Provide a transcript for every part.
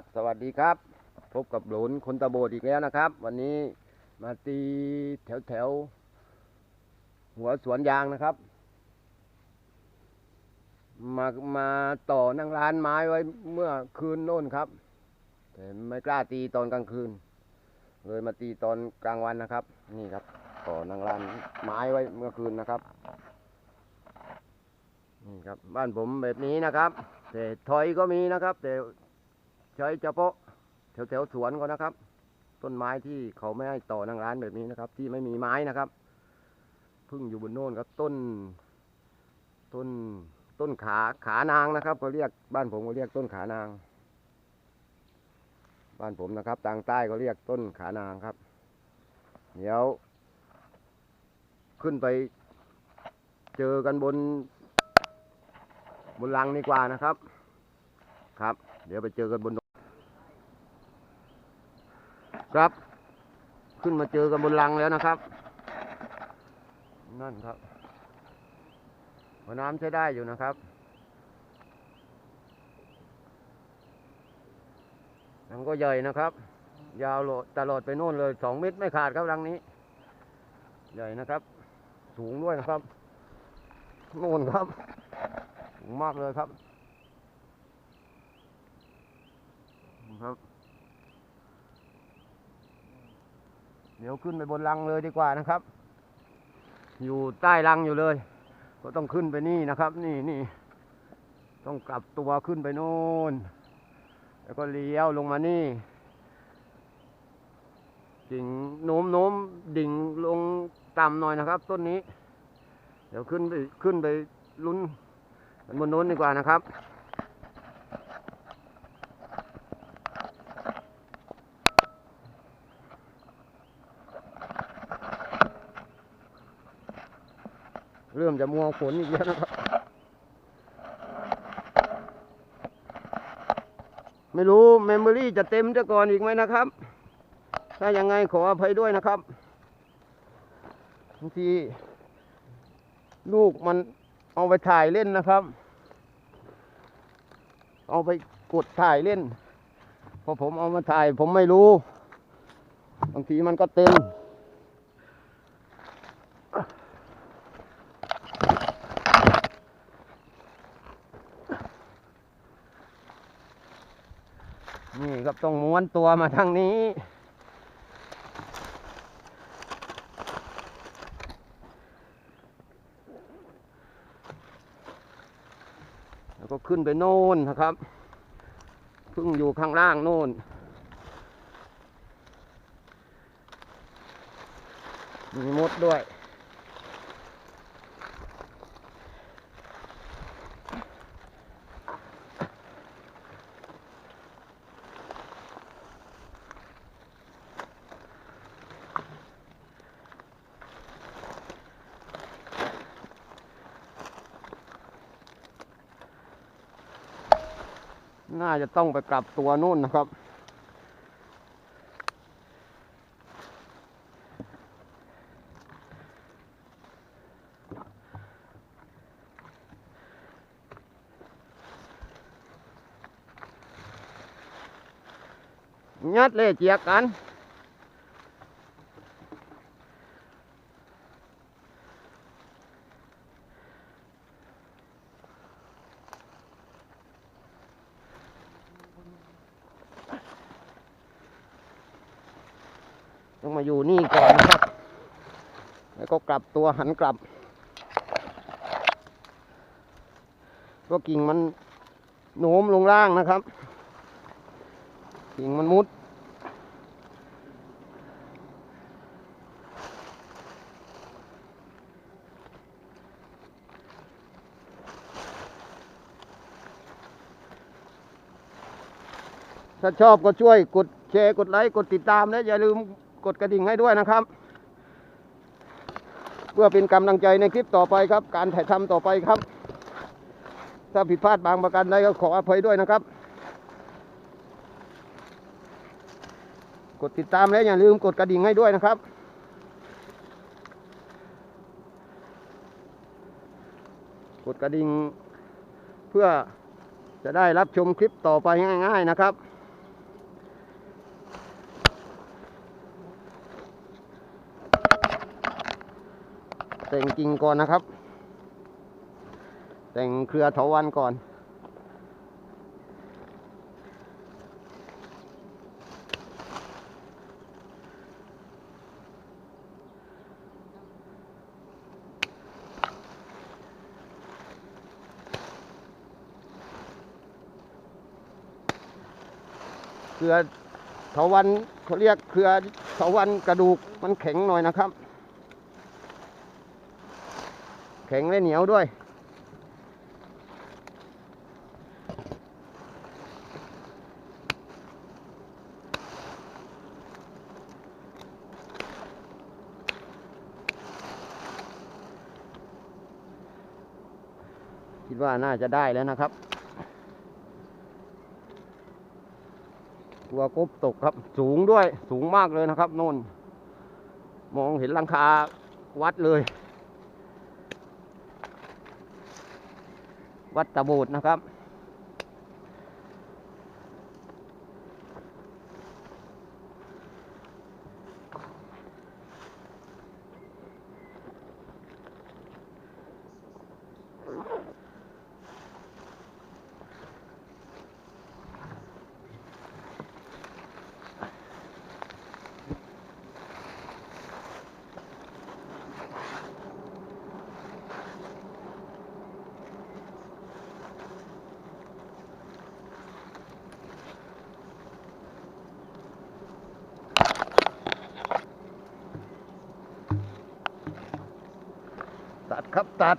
ับสวัสดีครับ พบกับหลุนคนตะโบดอีกแล้วนะครับ วันนี้มาตีแถวแถว หัวสวนยางนะครับ มามาต่อนั่งร้านไม้ไว้เมื่อคืนโน่นครับ แต่ไม่กล้าตีตอนกลางคืน เลยมาตีตอนกลางวันนะครับ นี่ครับต่อนั่งร้านไม้ไว้เมื่อคืนนะครับนี่ครับบ้านผมแบบนี้นะครับ แต่ถอยก็มีนะครับ แต่ ใช้เฉพาะแถวแถวๆสวนก็นะครับ ต้นไม้ที่เขาไม่ให้ต่อนั่งร้านแบบนี้นะครับ ที่ไม่มีไม้นะครับพึ่งอยู่บนโน่นครับต้น ต้นต้นขาขานางนะครับเขาเรียกบ้านผมเขาเรียกต้นขานาง บ้านผมนะครับทางใต้เขาเรียกต้นขานางครับ เดี๋ยว ขึ้นไป เจอกันบน บนลังดีกว่านะครับ ครับ เดี๋ยวไปเจอกันบน ครับ ขึ้นมาเจอกันบนลังแล้วนะครับ นั่นครับหัวน้ำใช้ได้อยู่นะครับลังก็ใหญ่นะครับ ยาวตลอดไปโน่นเลยสองเมตรไม่ขาดครับรังนี้ ใหญ่นะครับ สูงด้วยนะครับโน่นครับสูงมากเลยครับครับ เดี๋ยวขึ้นไปบนรังเลยดีกว่านะครับ อยู่ใต้รังอยู่เลย ก็ต้องขึ้นไปนี่นะครับ นี่นี่ต้องกลับตัวขึ้นไปโน่น แล้วก็เลี้ยวลงมานี่กิ่งโน้มโน้มดิ่งลงต่ำหน่อยนะครับ ต้นนี้ เดี๋ยวขึ้นไปขึ้นไปลุ้นบนโน้นดีกว่านะครับ ริ่มจะมัวฝนอีกแล้วนะครับ ไม่รู้เมมโมรี่จะเต็มจะก่อนอีกไหมนะครับ ถ้ายังไงขออภัยด้วยนะครับบางทีลูกมันเอาไปถ่ายเล่นนะครับ เอาไปกดถ่ายเล่น พอผมเอามาถ่ายผมไม่รู้ บางทีมันก็เต็ม นี่ครับต้องม้วนตัวมาทางนี้ แล้วก็ขึ้นไปโน่นนะครับเพึ่งอยู่ข้างล่างโน่น มีมดด้วย น่าจะต้องไปกลับตัวนู่นนะครับยัดเลยเจียกกัน ต้องมาอยู่นี่ก่อนนะครับ แล้วก็กลับตัวหันกลับตัวกิ่งมันโน้มลงล่างนะครับ กิ่งมันมุด ถ้าชอบก็ช่วยกดแชร์กดไลค์ กดติดตามและอย่าลืม กดกระดิ่งให้ด้วยนะครับ เพื่อเป็นกำลังใจในคลิปต่อไปครับ การถ่ายทำต่อไปครับ ถ้าผิดพลาดบางประการใดก็ขออภัยด้วยนะครับ กดติดตามและอย่าลืมกดกระดิ่งให้ด้วยนะครับกดกระดิ่งเพื่อจะได้รับชมคลิปต่อไปง่าย ๆนะครับ แต่งกิ่งก่อนนะครับ แต่งเครือเถาวันก่อนเครือเถาวันเขาเรียกเครือเถาวันกระดูกมันแข็งหน่อยนะครับ แข็งและเหนียวด้วย คิดว่าน่าจะได้แล้วนะครับ ตัวกบตกครับสูงด้วยสูงมากเลยนะครับ โน่น มองเห็นลังคาวัดเลย วัดตะบูดนะครับ ตัดครับตัด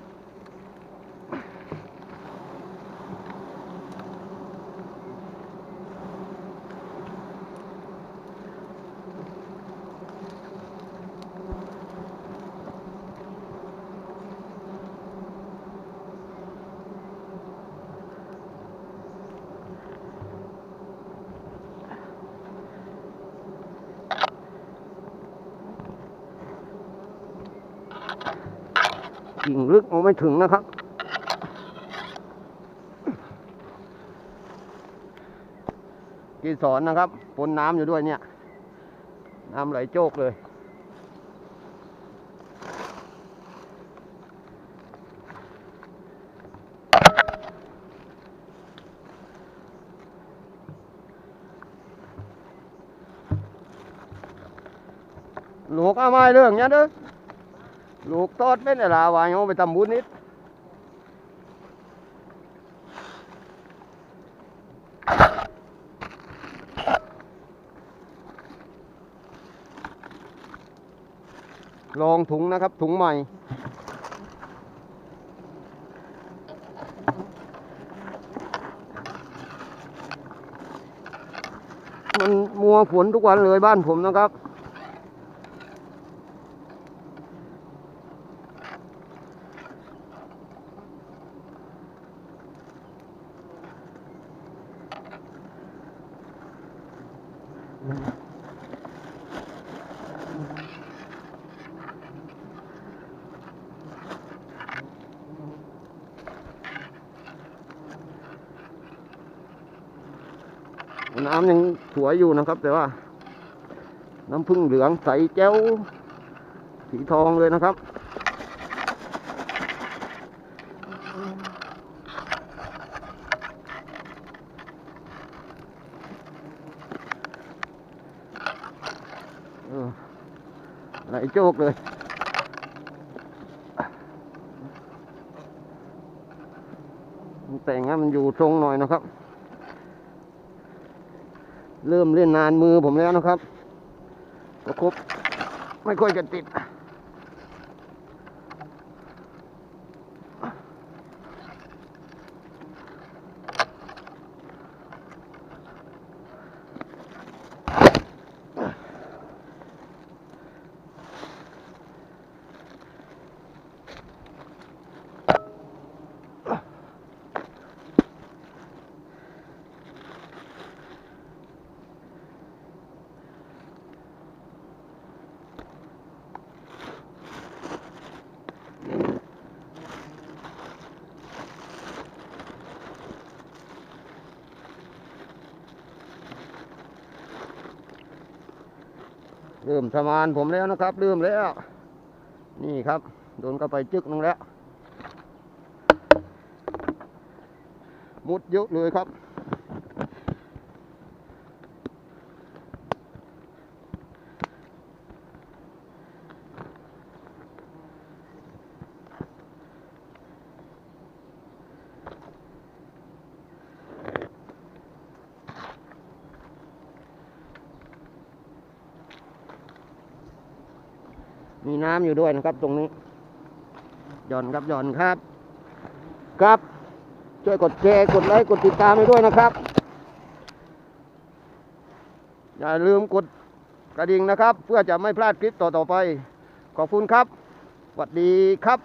กิ่งลึกเอาไม่ถึงนะครับกีสอนนะครับปนน้ำอยู่ด้วยเนี่ย น้ำไหลโจกเลย หลูกเอาไม้เรื่องเนี้ยเด้อ ลูกตอดเป็นอะไรวะเอาไปทำบุญนิดลองถุงนะครับ ถุงใหม่ มันมัวฝนทุกวันเลยบ้านผมนะครับ น้ำยังสวยอยู่นะครับ แต่ว่า น้ำพึ่งเหลืองใสแจ้วสีทองเลยนะครับ เออ ไหลโจกเลยแต่งให้มันอยู่ทรงหน่อยนะครับ เริ่มเล่นนานมือผมแล้วนะครับประครบไม่ค่อยจะติด เริ่มสมานผมแล้วนะครับเริ่มแล้ว นี่ครับ โดนเข้าไปจึกนึงแล้วมุดเยอะเลยครับ มีน้ำอยู่ด้วยนะครับตรงนี้หย่อนครับหย่อนครับ ครับ ช่วยกดแชร์กดไลค์กดติดตามให้ด้วยนะครับ อย่าลืมกดกระดิ่งนะครับ เพื่อจะไม่พลาดคลิปต่อๆไป ขอบคุณครับสวัสดีครับ